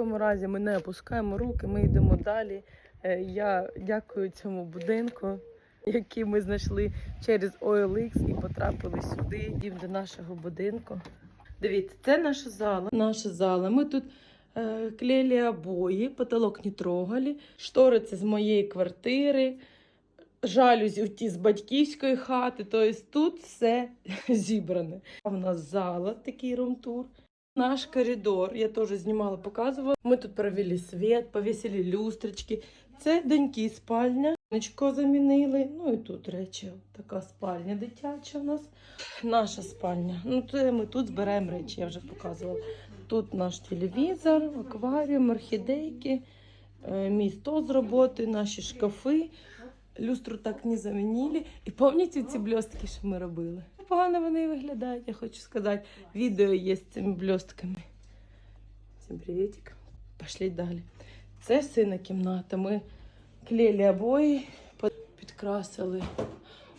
будь-якому разі ми не опускаємо руки, ми йдемо далі. Е, Я дякую цьому будинку, який ми знайшли через OLX і потрапили сюди, дім до нашого будинку. Дивіться, це наша зала. Наша зала. Ми тут е, клеїли обої, потолок не трогали, штори це з моєї квартири, жалюзі ті з батьківської хати. Тобто тут все зібране. У нас зала, такий румтур. Наш коридор, я теж знімала, показувала. Ми тут провели світ, повісили люстрочки. Це доньки спальня. Ничко замінили. Ну і тут речі. Така спальня дитяча у нас. Наша спальня. Ну, це ми тут збираємо речі, я вже показувала. Тут наш телевізор, акваріум, орхідейки, е, мій стол з роботи, наші шкафи. Люстру так не замінили. І пам'ятаєте ці блістки, що ми робили? Погано вони виглядають, я хочу сказати. Відео є з цими блістками. Всім привітик. Пішли далі. Це сина кімната. Ми клеїли обої, підкрасили.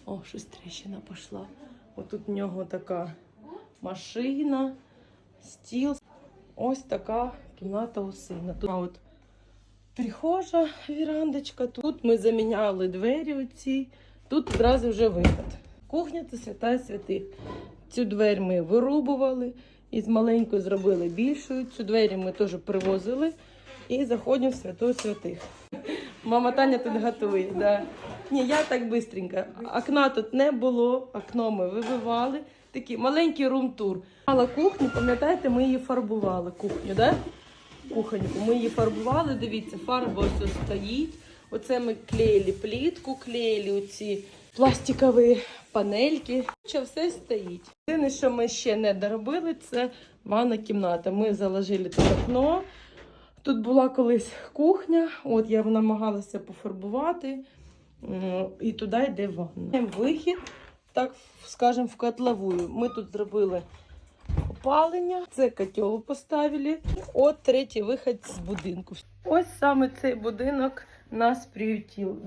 О, щось тріщина пішла. Отут в нього така машина, стіл. Ось така кімната у сина. Тут от прихожа, вірандочка. Тут ми заміняли двері оці. Тут одразу вже виход. Кухня це свята святих. Цю двері ми вирубували і з маленькою зробили більшою. Цю двері ми теж привозили і заходимо в святу святих. Мама Таня тут готує. Да. Ні, я так бистренько. Окна тут не було, окно ми вибивали. Такий маленький рум-тур. Мала кухню, пам'ятаєте, ми її фарбували. Кухню, да? Кухоньку. Ми її фарбували. Дивіться, фарба ось стоїть. Оце ми клеїли плітку, клеїли оці пластикові панельки. Що все стоїть. Єдине, що ми ще не доробили, це ванна кімната. Ми заложили тут окно. Тут була колись кухня, от я намагалася пофарбувати, і туди йде ванна. Вихід, так скажемо, в котловую. Ми тут зробили опалення, це котел поставили. От третій вихід з будинку. Ось саме цей будинок нас приютив.